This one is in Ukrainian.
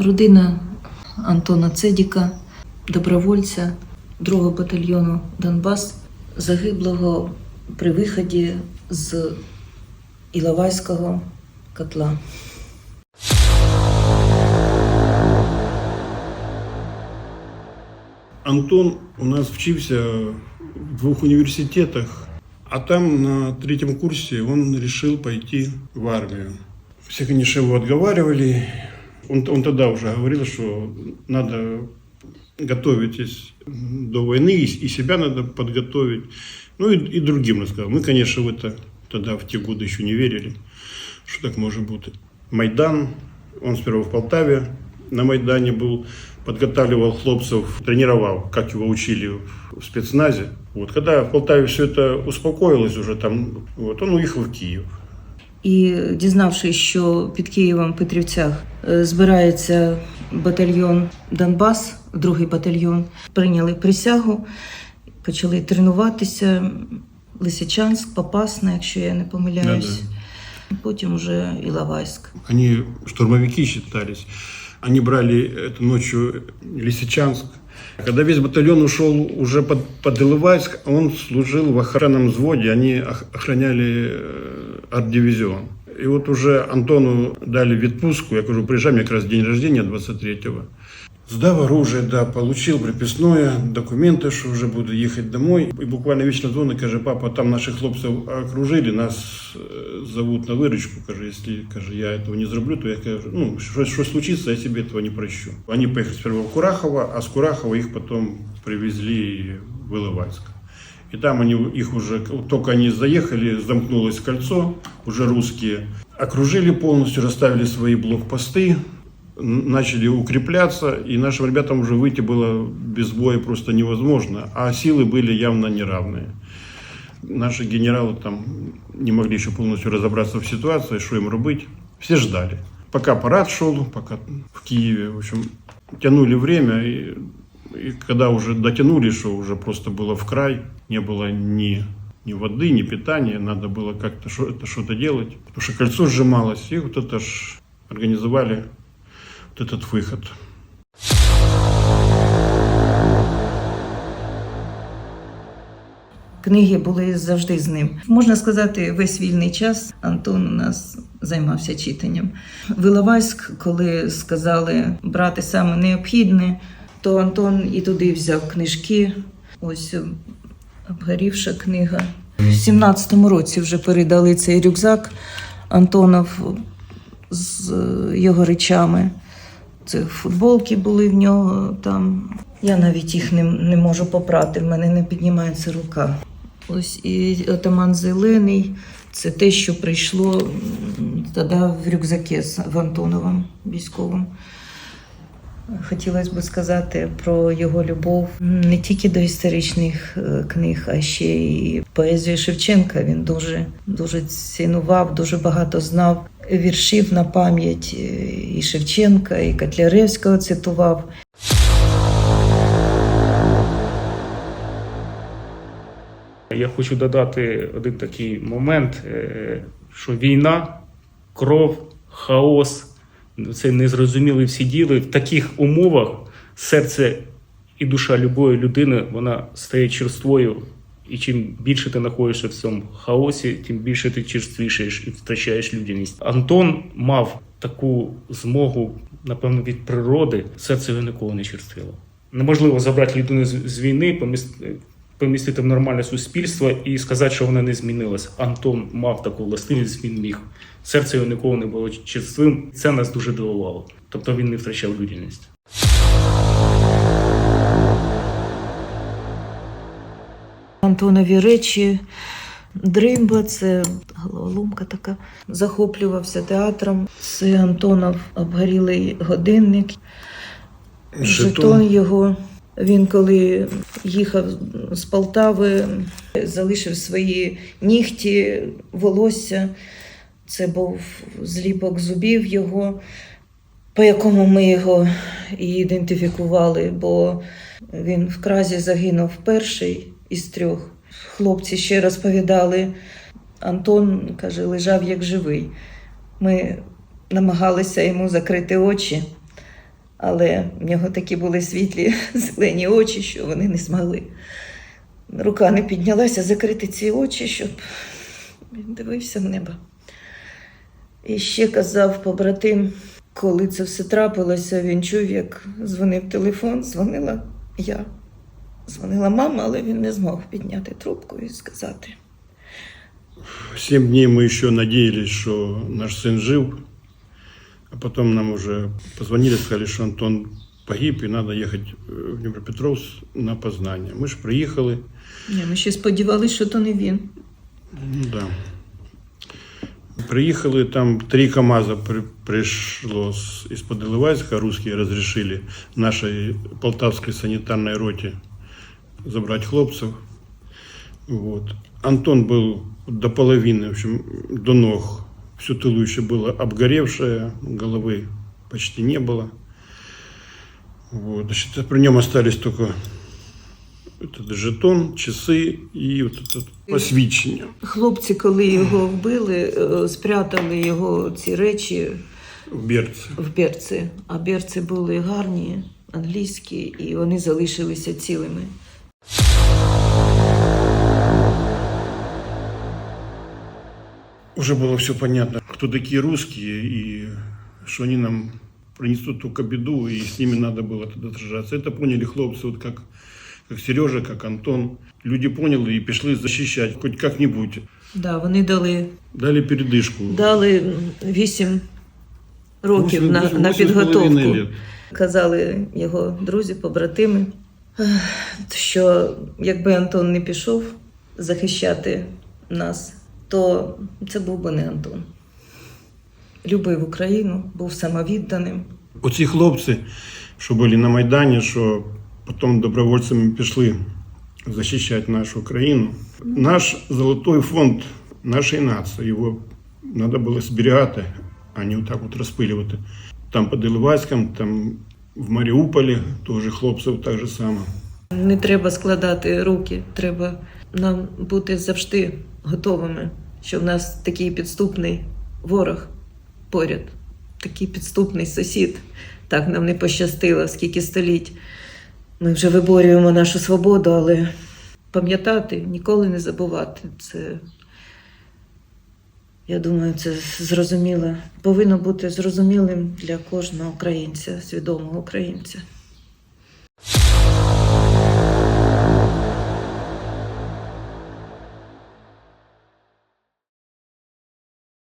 Родина Антона Цедіка, добровольця 2-го батальйону Донбас, загиблого при виході з Іловайського котла. Антон у нас вчился в двух университетах, а там на третьем курсе он решил пойти в армию. Все, конечно, его отговаривали. Он, он тогда уже говорил, что надо готовитесь до войны, и, и себя надо подготовить. Ну и, и другим рассказал. Мы, конечно, в это тогда в те годы еще не верили, что так может быть. Майдан, он сперва в Полтаве на Майдане был, подготавливал хлопцев, тренировал, как его учили в спецназе. Вот, когда в Полтаве все это успокоилось уже там, вот, он уехал в Киев. І дізнавшись, що під Києвом Петрівцях е, збирається батальйон Донбас, другий батальйон, прийняли присягу, почали тренуватися. Лисичанськ, Попасна, якщо я не помиляюсь. Потім уже Іловайськ. Они штурмовики считались. Они брали это ночью Лисичанск. Когда весь батальон ушел уже под, под Иловайск, он служил в охранном взводе, они охраняли э, арт-дивизион. И вот уже Антону дали відпустку, я кажу, приезжай, мне как раз день рождения 23-го. Сдав оружие, да, получил приписное, документы, что уже буду ехать домой. И буквально вечно звонит, каже, папа, там наших хлопцев окружили, нас э, зовут на выручку, каже, если каже, я этого не зроблю, то я кажу, ну, что, что случится, я себе этого не прощу. Они поехали сперва в Курахово, а с Курахова их потом привезли в Иловайск. И там они их уже, только они заехали, замкнулось кольцо, уже русские окружили полностью, расставили свои блокпосты, начали укрепляться, и нашим ребятам уже выйти было без боя просто невозможно, а силы были явно неравные. Наши генералы там не могли еще полностью разобраться в ситуации, что им робить. Все ждали. Пока парад шел, пока в Киеве, в общем, тянули время, и, и когда уже дотянули, что уже просто было в край, не было ни, ни воды, ни питания, надо было как-то шо- это что-то делать, потому что кольцо сжималось, и вот это ж организовали вот этот выход. Книги були завжди з ним. Можна сказати, весь вільний час Антон у нас займався читанням. В Іловайськ, коли сказали брати саме необхідне, то Антон і туди взяв книжки. Ось е, обгорівша книга. В 17-му році вже передали цей рюкзак Антонов з е, його речами. Це футболки були в нього там. Я навіть їх не, не можу попрати, в мене не піднімається рука. Ось і отаман зелений це те, що прийшло тоді в рюкзакі з Антоновим військовим. Хотілося б сказати про його любов не тільки до історичних е, книг, а ще й поезію Шевченка. Він дуже, дуже цінував, дуже багато знав віршів на пам'ять е, і Шевченка, і Котляревського цитував. Я хочу додати один такий момент, е, що війна, кров, хаос, це незрозумілі всі діли. В таких умовах серце і душа любої людини вона стає черствою. І чим більше ти знаходишся в цьому хаосі, тим більше ти черствішаєш і втрачаєш людяність. Антон мав таку змогу, напевно, від природи. Серце його ніколи не черствіло. Неможливо забрати людину з, війни, поміс- помістити в нормальне суспільство і сказати, що вона не змінилась. Антон мав таку властивість, він міг. Серце його ніколи не було черствим. Це нас дуже дивувало. Тобто він не втрачав людяність. Антонові речі. Дримба, це головоломка така. Захоплювався театром. Це Антонов обгорілий годинник. Жетон його. Він коли їхав з Полтави, залишив свої нігті, волосся. Це був зліпок зубів його, по якому ми його і ідентифікували, бо він в кразі загинув перший із трьох. Хлопці ще розповідали, Антон каже, лежав як живий. Ми намагалися йому закрити очі, Але в нього такі були світлі зелені очі, що вони не змогли. Рука не піднялася закрити ці очі, щоб він дивився в небо. І ще казав побратим, коли це все трапилося, він чув, як дзвонив телефон, дзвонила я. Дзвонила мама, але він не змог підняти трубку і сказати. Семь дней мы еще надеялись, что наш сын жив, а потом нам уже позвонили, сказали, что Антон погиб и надо ехать э, в Днепропетровск на познание. Мы же приехали, Ні, ми ще сподівалися, що то не він. ну да. Приехали, там три КАМАЗа при, пришло с, из-под Иловайска, русские разрешили нашей полтавской санитарной роте забрать хлопцев. Вот. Антон был до половины, в общем, до ног. Все туловище было обгоревшее, головы почти не было. Вот. Значит, при нем остались только этот жетон, часы и вот это посвідчення. Хлопці, коли його вбили, е, спрятали його ці речі в берці. в берці. А берці були гарні, англійські, і вони залишилися цілими. Уже было все понятно, кто такие русские и что они нам принесут только беду, и с ними надо было тогда сражаться. Это поняли хлопцы, вот как, как Сережа, как Антон. Люди поняли и пришли защищать хоть как-нибудь. Да, вони дали, Дали передышку. дали 8 років Восемь- на, восемь- на восемь с половиной підготовку. лет. Казали його друзі, побратими, ех, що якби Антон не пішов захищати нас, то це був би не Антон. Любив Україну, був самовідданим. Оці хлопці, що були на Майдані, що потім добровольцями пішли захищати нашу країну. Наш золотой фонд нашої нації, його треба було зберігати, а не отак от розпилювати. Там під Іловайськом, там в Маріуполі теж хлопців так же само. Не треба складати руки, треба нам бути завжди готовими, що в нас такий підступний ворог поряд, такий підступний сусід. Так нам не пощастило, скільки століть. Ми вже виборюємо нашу свободу, але пам'ятати, ніколи не забувати. Це, я думаю, це зрозуміло. Повинно бути зрозумілим для кожного українця, свідомого українця.